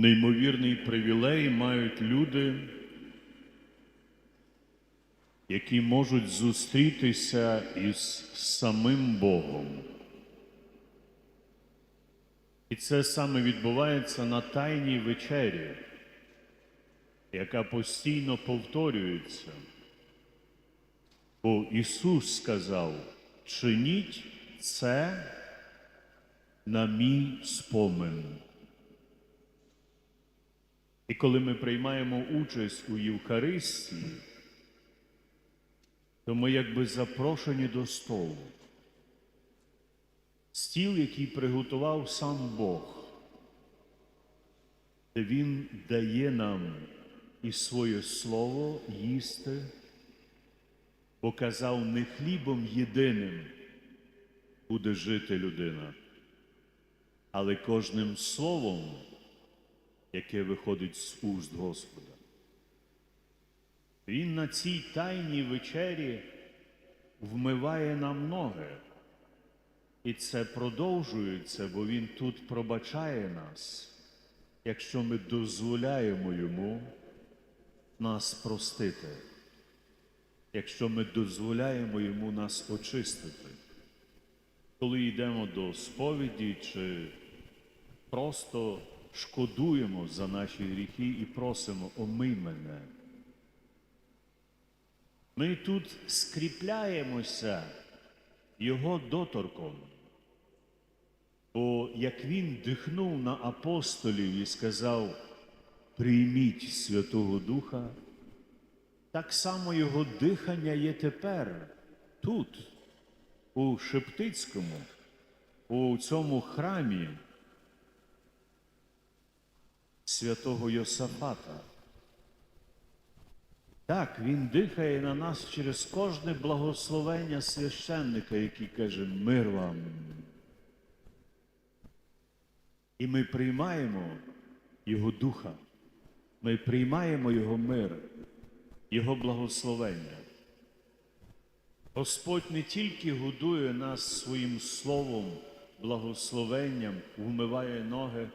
Неймовірний привілей мають люди, які можуть зустрітися із самим Богом. І це саме відбувається на Тайній вечері, яка постійно повторюється. Бо Ісус сказав, чиніть це на мій спомин. І коли ми приймаємо участь у Євхаристії, то ми якби запрошені до столу. Стіл, який приготував сам Бог, де Він дає нам і своє слово їсти, бо казав, не хлібом єдиним буде жити людина, але кожним словом, яке виходить з уст Господа. Він на цій тайній вечері вмиває нам ноги. І це продовжується, бо Він тут пробачає нас, якщо ми дозволяємо Йому нас простити, якщо ми дозволяємо Йому нас очистити. Коли йдемо до сповіді чи просто шкодуємо за наші гріхи і просимо омий мене. Ми тут скріпляємося Його доторком. Бо як він дихнув на апостолів і сказав, прийміть Святого Духа, так само його дихання є тепер тут, у Шептицькому, у цьому храмі святого Йосафата. Так, він дихає на нас через кожне благословення священника, який каже мир вам. І ми приймаємо Його Духа, ми приймаємо Його мир, Його благословення. Господь не тільки годує нас своїм словом, благословенням, вмиває ноги,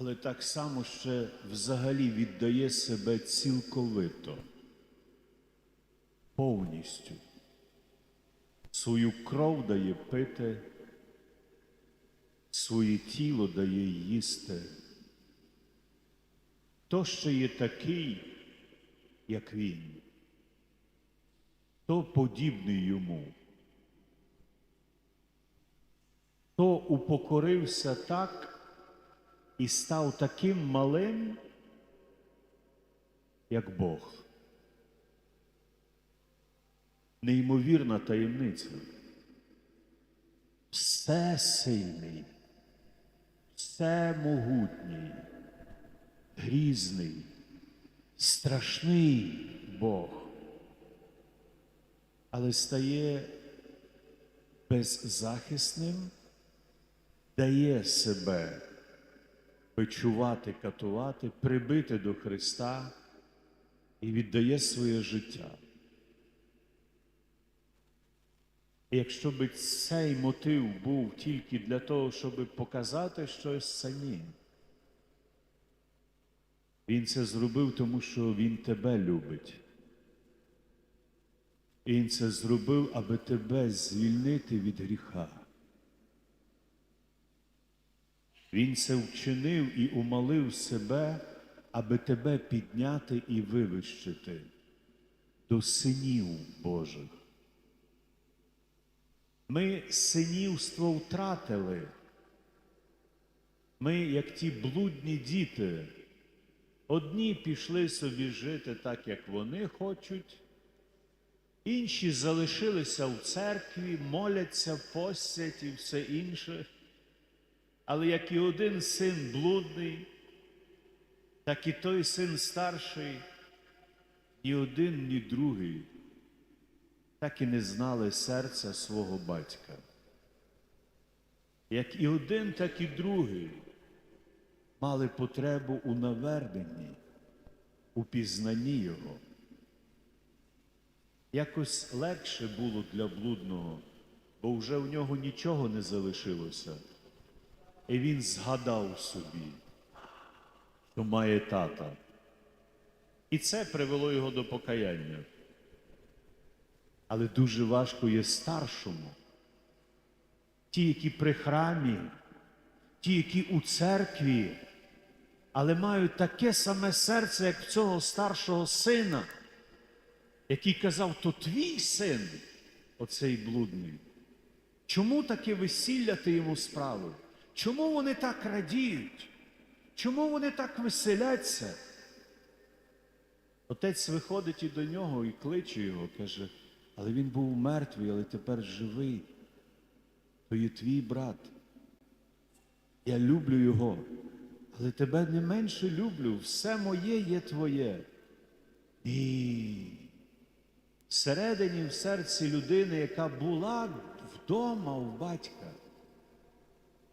але так само ще взагалі віддає себе цілковито, повністю. Свою кров дає пити, своє тіло дає їсти. Хто ще є такий, як він, хто подібний йому, хто упокорився так і став таким малим, як Бог. Неймовірна таємниця. Всесильний, всемогутній, грізний, страшний Бог, але стає беззахисним, дає себе бичувати, катувати, прибити до Христа і віддає своє життя. І якщо би цей мотив був тільки для того, щоб показати щось самим, він це зробив, тому що він тебе любить. Він це зробив, аби тебе звільнити від гріха. Він це вчинив і умалив себе, аби тебе підняти і вивищити до синів Божих. Ми синівство втратили. Ми, як ті блудні діти, одні пішли собі жити так, як вони хочуть, інші залишилися в церкві, моляться, постять і все інше. Але як і один син блудний, так і той син старший, ні один, ні другий, так і не знали серця свого батька. Як і один, так і другий мали потребу у наверненні, у пізнанні Його. Якось легше було для блудного, бо вже в нього нічого не залишилося. І він згадав собі, то має тата. І це привело його до покаяння. Але дуже важко є старшому. Ті, які при храмі, ті, які у церкві, але мають таке саме серце, як в цього старшого сина, який казав, то твій син, оцей блудний. Чому таке весілля ти йому справив? Чому вони так радіють? Чому вони так веселяться? Отець виходить і до нього і кличе його, каже, але він був мертвий, але тепер живий. То є твій брат. Я люблю його, але тебе не менше люблю. Все моє є твоє. І всередині в серці людини, яка була вдома у батька.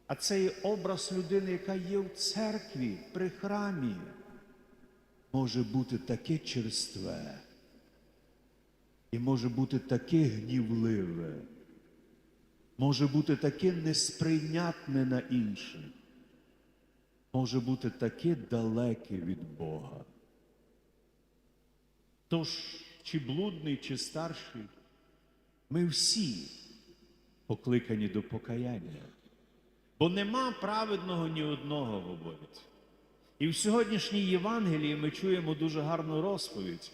А це є образ людини, яка є в церкві, при храмі, може бути таке черстве і може бути таке гнівливе, може бути таке несприйнятне на інших, може бути таке далеке від Бога. Тож, чи блудний, чи старший, ми всі покликані до покаяння. Бо нема праведного ні одного, говорить. І в сьогоднішній Євангелії ми чуємо дуже гарну розповідь.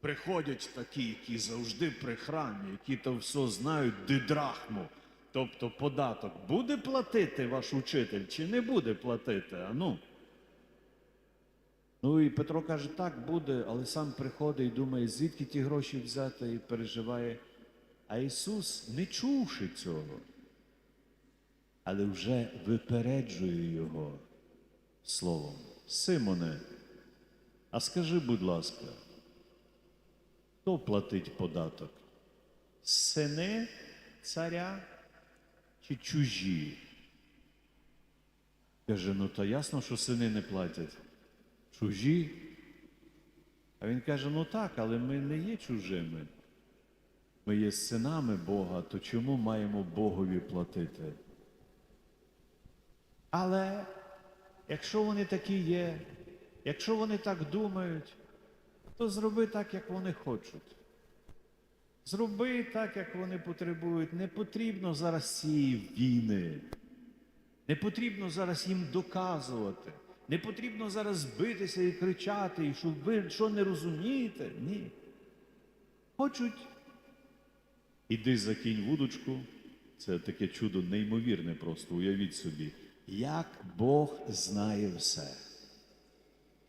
Приходять такі, які завжди при храмі, які то все знають дидрахму, тобто податок. Буде платити ваш учитель чи не буде платити? А ну. Ну і Петро каже, так буде, але сам приходить і думає, звідки ті гроші взяти і переживає. А Ісус, не чувши цього, але вже випереджує його словом. Симоне, а скажи, будь ласка, хто платить податок? Сини царя чи чужі? Каже, ну то ясно, що сини не платять. Чужі? А він каже: ну так, але ми не є чужими. Ми є синами Бога, то чому маємо Богові платити? Але якщо вони такі є, якщо вони так думають, то зроби так, як вони хочуть. Зроби так, як вони потребують. Не потрібно зараз цієї війни. Не потрібно зараз їм доказувати. Не потрібно зараз битися і кричати, і що ви що не розумієте? Ні. Хочуть. Іди закинь вудочку. Це таке чудо неймовірне просто, уявіть собі. Як Бог знає все.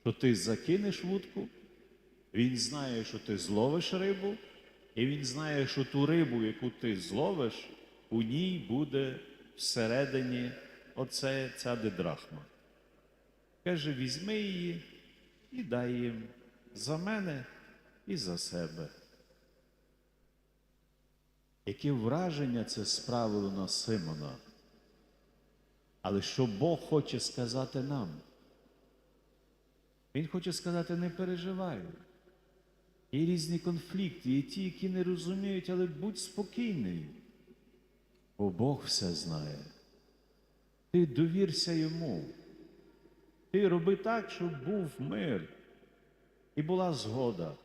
Що ти закинеш вудку, Він знає, що ти зловиш рибу, і він знає, що ту рибу, яку ти зловиш, у ній буде всередині оце ця дидрахма. Каже, візьми її і дай їм за мене і за себе. Яке враження це справило на Симона? Але що Бог хоче сказати нам? Він хоче сказати, не переживай. Є різні конфлікти, є ті, які не розуміють, але будь спокійний, бо Бог все знає. Ти довірся йому. Ти роби так, щоб був мир і була згода,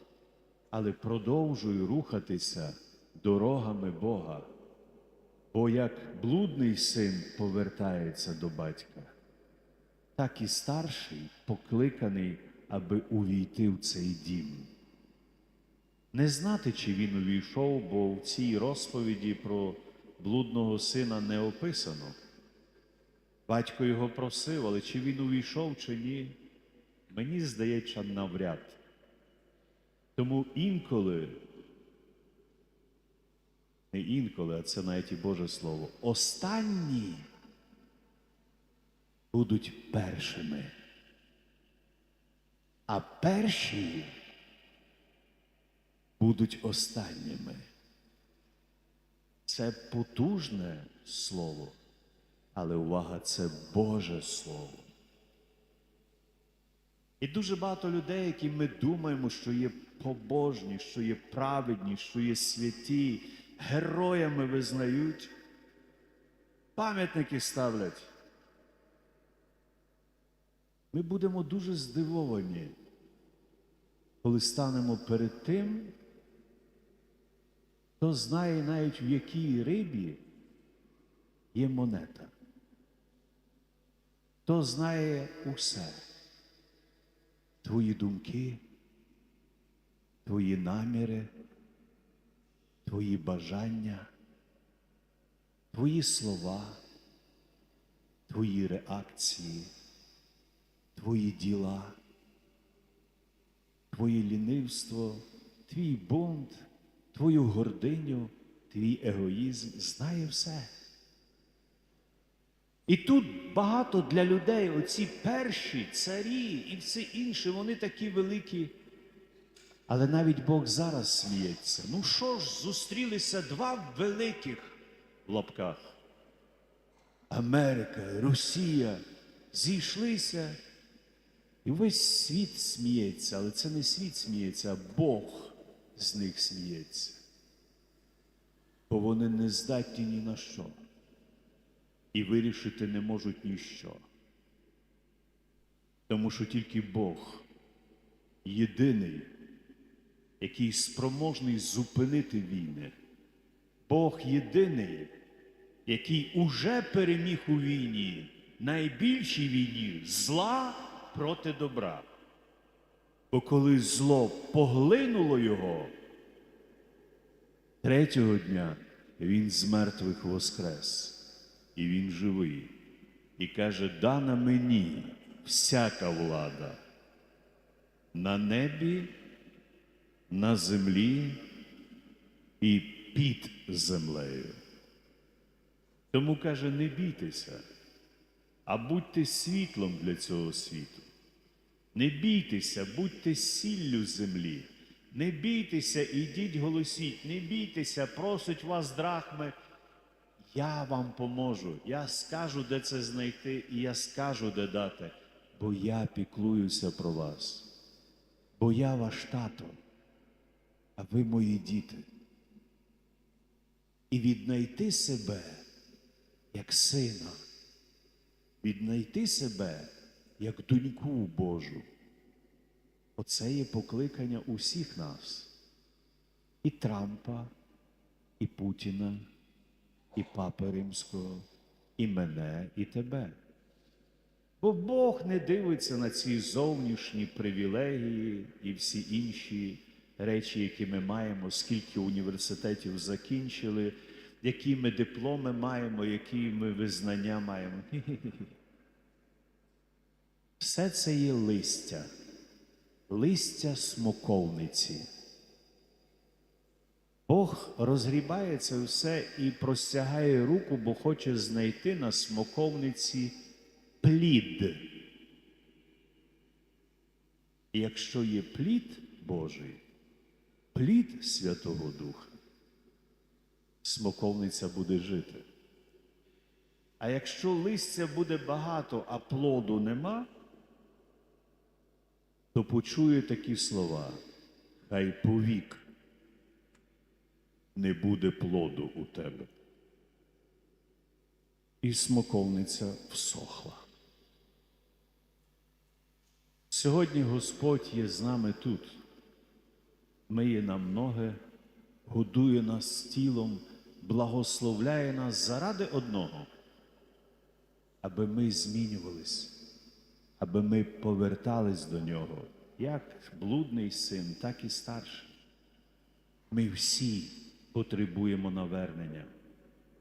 але продовжуй рухатися дорогами Бога. Бо як блудний син повертається до батька, так і старший покликаний, аби увійти в цей дім. Не знати, чи він увійшов, бо в цій розповіді про блудного сина не описано. Батько його просив, але чи він увійшов, чи ні, мені здається, навряд. Тому інколи, не інколи, а це навіть і Боже Слово, останні будуть першими, а перші будуть останніми. Це потужне слово. Але увага, це Боже Слово. І дуже багато людей, які ми думаємо, що є побожні, що є праведні, що є святі, героями визнають, пам'ятники ставлять. Ми будемо дуже здивовані, коли станемо перед тим, хто знає навіть в якій рибі є монета. Хто знає усе, твої думки, твої наміри, твої бажання, твої слова, твої реакції, твої діла, твоє лінивство, твій бунт, твою гординю, твій егоїзм знає все. І тут багато для людей оці перші царі і все інше, вони такі великі. Але навіть Бог зараз сміється. Ну що ж, зустрілися два великих в лапках. Америка, Росія зійшлися. І весь світ сміється, але це не світ сміється, а Бог з них сміється. Бо вони не здатні ні на що і вирішити не можуть ніщо. Тому що тільки Бог єдиний, який спроможний зупинити війни. Бог єдиний, який уже переміг у війні, найбільшій війні зла проти добра. Бо коли зло поглинуло його, третього дня він з мертвих воскрес і він живий, і каже: дана мені всяка влада на небі, на землі і під землею. Тому каже, не бійтеся, а будьте світлом для цього світу. Не бійтеся, будьте сіллю землі. Не бійтеся, ідіть голосіть, не бійтеся, просить вас драхми. Я вам поможу, я скажу, де це знайти, і я скажу, де дати, бо я піклуюся про вас, бо я ваш тато, а ви мої діти. І віднайти себе як сина, віднайти себе як доньку Божу. Оце є покликання усіх нас, і Трампа, і Путіна і Папи Римського, і мене, і тебе. Бо Бог не дивиться на ці зовнішні привілегії і всі інші речі, які ми маємо, скільки університетів закінчили, які ми дипломи маємо, які ми визнання маємо. Все це є листя, листя смоковниці. Бог розгрібає це все і простягає руку, бо хоче знайти на смоковниці плід. І якщо є плід Божий, плід Святого Духа, смоковниця буде жити. А якщо листя буде багато, а плоду нема, то почує такі слова, хай повік не буде плоду у тебе. І смоковниця всохла. Сьогодні Господь є з нами тут, миє нам ноги, годує нас тілом, благословляє нас заради одного, аби ми змінювались, аби ми повертались до нього, як блудний син, так і старший. Ми всі потребуємо навернення,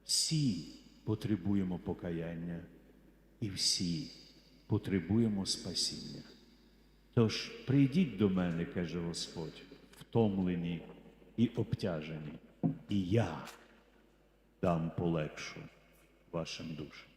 всі потребуємо покаяння і всі потребуємо спасіння. Тож прийдіть до мене, каже Господь, втомлені і обтяжені, і я дам полегшу вашим душам.